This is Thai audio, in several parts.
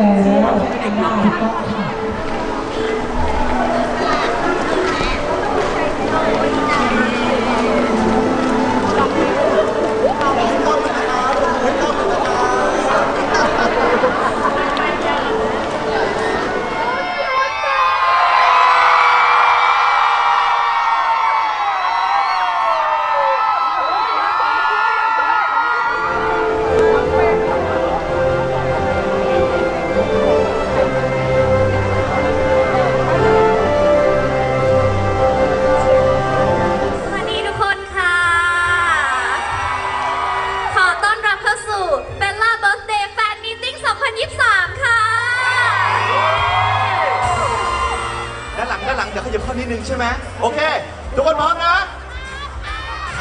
แล้วถูกต้องค่ะ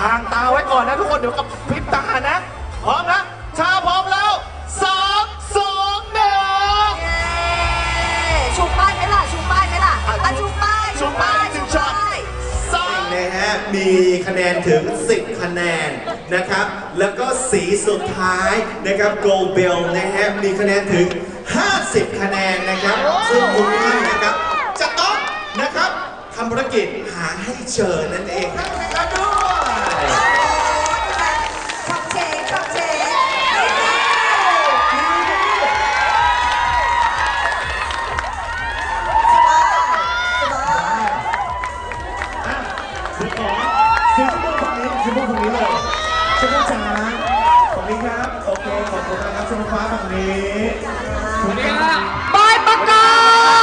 ทางตาไว้ก่อนนะทุกคนเดี๋ยวกับพริบตานะ พร้อมนะชาพร้อมแล้วสามสองหนึ่งชูป้ายไหมล่ะ ชูป้ายไหมล่ะอะชูป้ายชูป้ายหนึ่งช็อตสาม นะฮะ มีคะแนนถึง 10 คะแนนนะครับ แล้วก็สีสุดท้ายนะครับ Gold Bell นะฮะ มีคะแนนถึง 50 คะแนนนะครับ ซึ่งทุกท่านนะครับ จะต้องนะครับทำภารกิจหาให้เจอนั่นเองครับ ชมพูจ๋าฝั่งนี้ครับโอเคขอบคุณนะครับชมพูฟ้าฝั่งนี้สวัสดีครับบอยประกา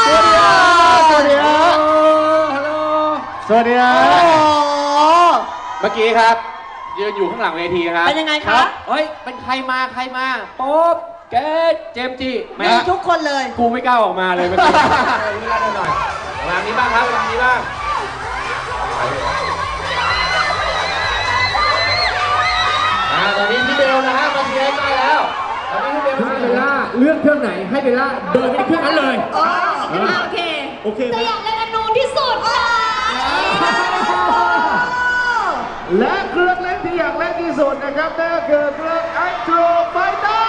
ศสวัสดีครับสวัสดีครับฮัลโหลสวัสดีครับเมื่อกี้ครับยืนอยู่ข้างหลังเวทีครับเป็นยังไงคะรับเฮ้ยเป็นใครมาใครมาโป๊บเกตเจมส์จีไม่มีทุกคนเลย กูไม่กล้าออกมาเลยเมื่อกี้เวลาหน่อยเวลานี้บ้างครับเวลานี้บ้าง ตอนนี้พี่เบลนะฮะมาเชียร์ใกล้แล้วตอนนี้พี่เบลมาเบลล่าเลือกเครื่องไหนให้เบลล่าเดินไปเครื่องนั้นเลยโอ้เออโอเคโอเคไหม แต่อยากเล่นอันนูนที่สุดค่ะและเครื่องเล่นที่อยากเล่นที่สุดนะครับนั่นก็คือเครื่อง Astro Fighter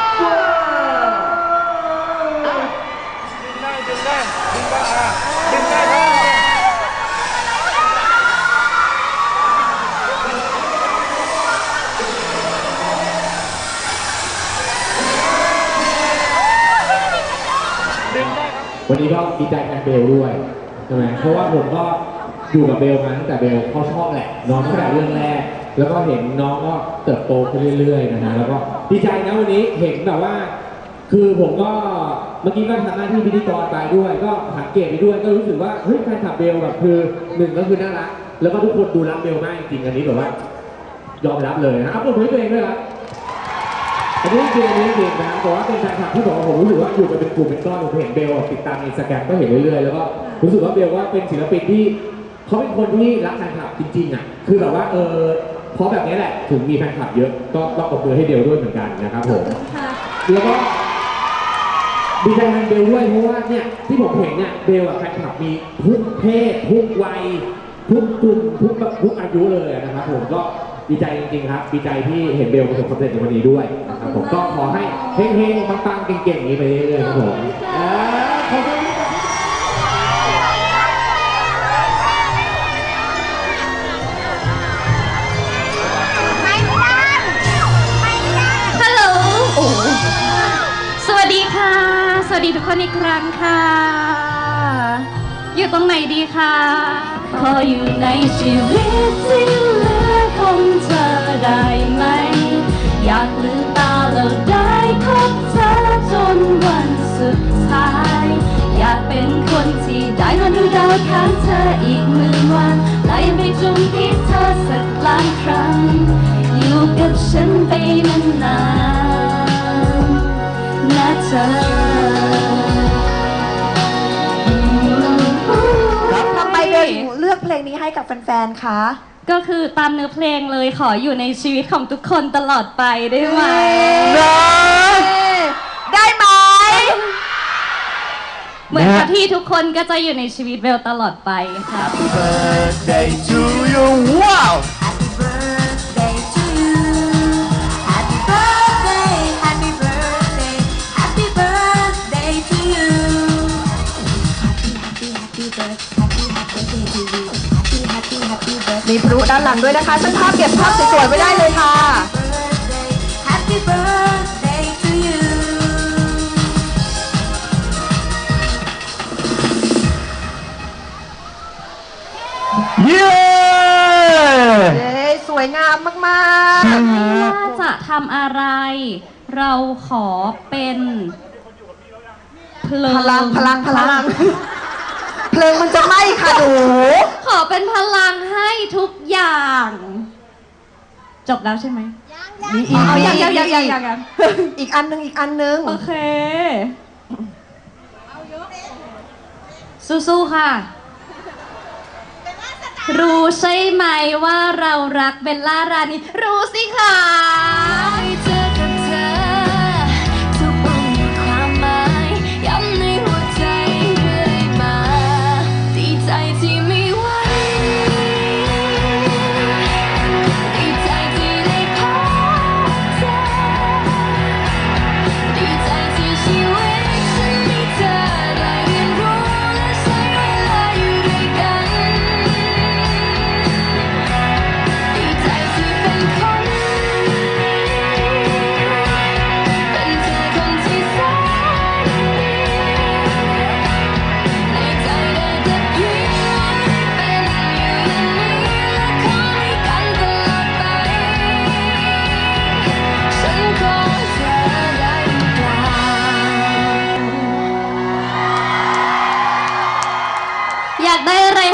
วันนี้ก็ดีใจแทนเบลด้วยใช่ไหมเพราะว่าผมก็อยู่กับเบลมาตั้งแต่เบลเข้าช่องแหละน้องตั้งแต่เรื่องแรก แล้วก็เห็นน้องก็เติบโตขึ้นเรื่อยๆนะฮะแล้วก็ดีใจนะวันนี้เห็นแบบว่า คือผมก็เมื่อกี้ก็ทำหน้าที่พิธีกรไปด้วย ก็สังเกตไปด้วยก็รู้สึกว่าเฮ้ยแฟนคลับเบลแบบคือหนึ่งก็คือน่ารักแล้วก็ทุกคนดูรักเบลมากจริงๆอันนี้แบบว่ายอมรับเลยนะอัพโหลดให้ตัวเองด้วยครับ อันนี้จริงอันนี้จริงนะแต่ว่าเป็นแฟนคลับที่บอกว่าผมรู้สึกว่าอยู่กันเป็นกลุ่มเป็นก้อนผมเห็นเบลติดตามในสแกมก็เห็นเรื่อยๆแล้วก็รู้สึกว่าเบลว่าเป็นศิลปินที่เขาเป็นคนที่รักแฟนคลับจริงๆอะคือแบบว่าเออเพราะแบบนี้แหละถึงมีแฟนคลับเยอะก็ต้องปรบมือให้เบลด้วยเหมือนกันนะครับผมแล้วก็ดีใจแทนเบลด้วยเพราะว่าเนี่ยที่ผมเห็นเนี่ยเบลอะแฟนคลับมีทุกเพศทุกวัยทุกกลุ่มทุกแบบทุกอายุเลยนะครับผมก็ ดีใจจริงๆครับ ดีใจที่เห็นเบลประสบความสำเร็จในวันนี้ด้วยนะครับผมก็ขอให้เฮงๆปังๆเก่งๆอย่างนี้ไปเรื่อยๆครับผมเออขอบคุณครับฮัลโหลสวัสดีค่ะ สวัสดีทุกคนอีกครั้งค่ะ อยู่ตรงไหนดีคะ ขออยู่ในชีวิตที่เหลือของเธอ ได้ไหม อยากลืมตาแล้วได้พบเธอจนวันสุดท้าย อยากเป็นคนที่ได้มาดูดาวข้างเธออีกหมื่นวันและยังไปจุ่มพิษเธอสักล้านครั้ง อยู่กับฉันไปนานๆนะเธอ ทำไมเบลถึงเลือกเพลงนี้ให้กับแฟนๆ คะ ก็คือตามเนื้อเพลงเลยขออยู่ในชีวิตของทุกคนตลอดไปได้ไหมได้ไหม เหมือนกับที่ทุกคนก็จะอยู่ในชีวิตเบลตลอดไปค่ะ Birthday to you ว้ มีพลุด้านหลังด้วยนะคะช่างภาพเก็บภาพสวยๆไว้ได้เลยค่ะ Happy birthday to you เย้ เย้สวยงามมากว่าจะทำอะไร เราขอเป็นเพลิๆงพลังพลังพ ลังเพลิงมันจะไหม้ค่ะหนูขอเป็นพลังให้ทุกอย่าง จบแล้วใช่ไหไหมมีอีกเอามียังอียังกยังยังยังยังอีกอันหนึงอีกอันหนึงโอเคสู้ๆค่ะ รู้ใช่ไหมว่าเรารักเบลล่ารานีรู้สิคะ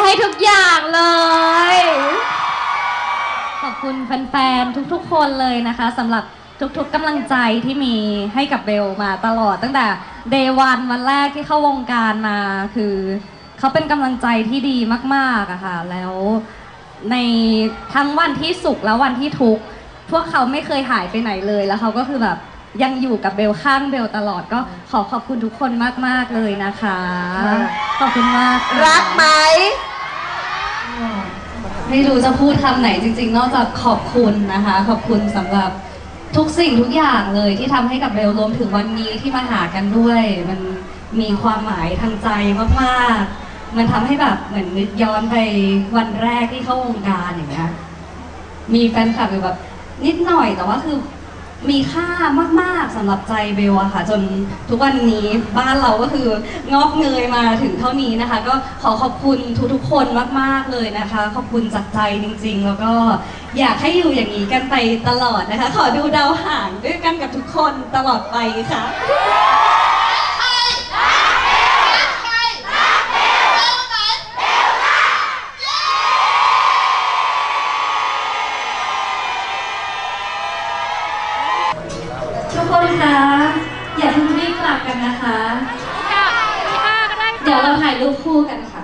ให้ทุกอย่างเลย ขอบคุณแฟนๆ ทุกๆ คนเลยนะคะสำหรับทุกๆกำลังใจที่มีให้กับเบลมาตลอดตั้งแต่เดวันวันแรกที่เข้าวงการมาคือเขาเป็นกำลังใจที่ดีมากๆอะค่ะ แล้วในทั้งวันที่สุขและวันที่ทุกข์พวกเขาไม่เคยหายไปไหนเลยแล้วเขาก็คือแบบยังอยู่กับเบลข้างเบลตลอดก็ขอขอบคุณทุกคนมาก ๆ เลยนะคะ ขอบคุณมากค่ะรักไหม ไม่รู้จะพูดคำไหนจริง ๆ นอกจากขอบคุณนะคะ ขอบคุณสำหรับทุกสิ่งทุกอย่างเลยที่ทำให้กับเบลรวมถึงวันนี้ที่มาหากันด้วย มันมีความหมายทางใจมากๆ มันทำให้แบบเหมือนนึกย้อนไปวันแรกที่เข้าวงการอย่างเงี้ยมีแฟนคลับอยู่แบบนิดหน่อยแต่ว่าคือ มีค่ามากๆสำหรับใจเบลอะค่ะ จนทุกวันนี้บ้านเราก็คืองอกเงยมาถึงเท่านี้นะคะ ก็ขอขอบคุณทุกๆคนมากๆเลยนะคะ ขอบคุณจากใจจริง ๆ แล้วก็อยากให้อยู่อย่างนี้กันไปตลอดนะคะ ขอดูดาวห่างด้วยกันกับทุกคนตลอดไปค่ะ เดี๋ยวเราถ่ายรูปคู่กันค่ะ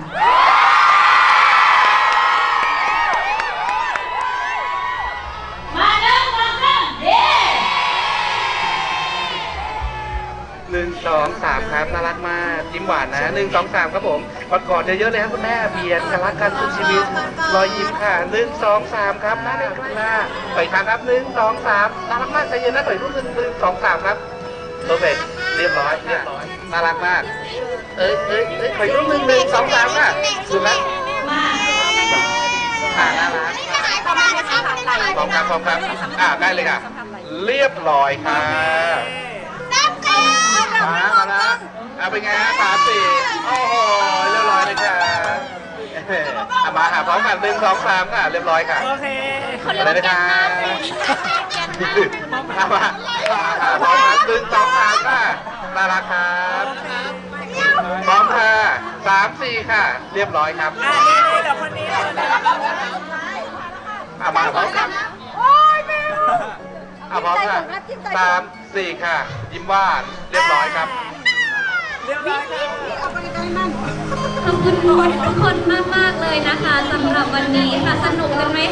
มาเริ่มกันเริ่มเย้หนึ่งสองสามครับน่ารักมากยิ้มหวานนะหนึ่งสองสามครับผมกอดกอดเยอะๆเลยครับคุณแม่เบียนกันรักกันสุดชีวิตรอยยิ้มค่ะหนึ่งสองสามครับหน้าเด็กหน้าไปทางครับหนึ่งสองสามน่ารักมากใจเย็นนะถอยรูปหนึ่งหนึ่งสองสามครับโอเคเรียบร้อยเรียบร้อยน่ารักมาก เอ้ยเอ้ยเอ้ยถอยรูปหนึ่งหนึ่งสองสามค่ะสุดแล้วมาอ่าน่ารักพร้อมครับพร้อมครับอ่าได้เลยค่ะ เรียบร้อยค่ะมามาแล้วอ่าเป็นไงฮะสามสี่โอ้โหเรียบร้อยเลยค่ะอะมาค่ะพร้อมกันหนึ่งสองสามค่ะ เรียบร้อยค่ะโอเคอะไรนะคะมามามาค่ะพร้อมกันหนึ่งสองสามค่ะน่ารักครับพร้อมค่ะ สามสี่ค่ะ เรียบร้อยครับอะมาพร้อมกันอะพร้อมค่ะสามสี่ค่ะ ยิ้มหวานเรียบร้อยครับขอบคุณทุกคนมากๆเลยนะคะสำหรับวันนี้ค่ะสนุกกันไหมคะอิ่ม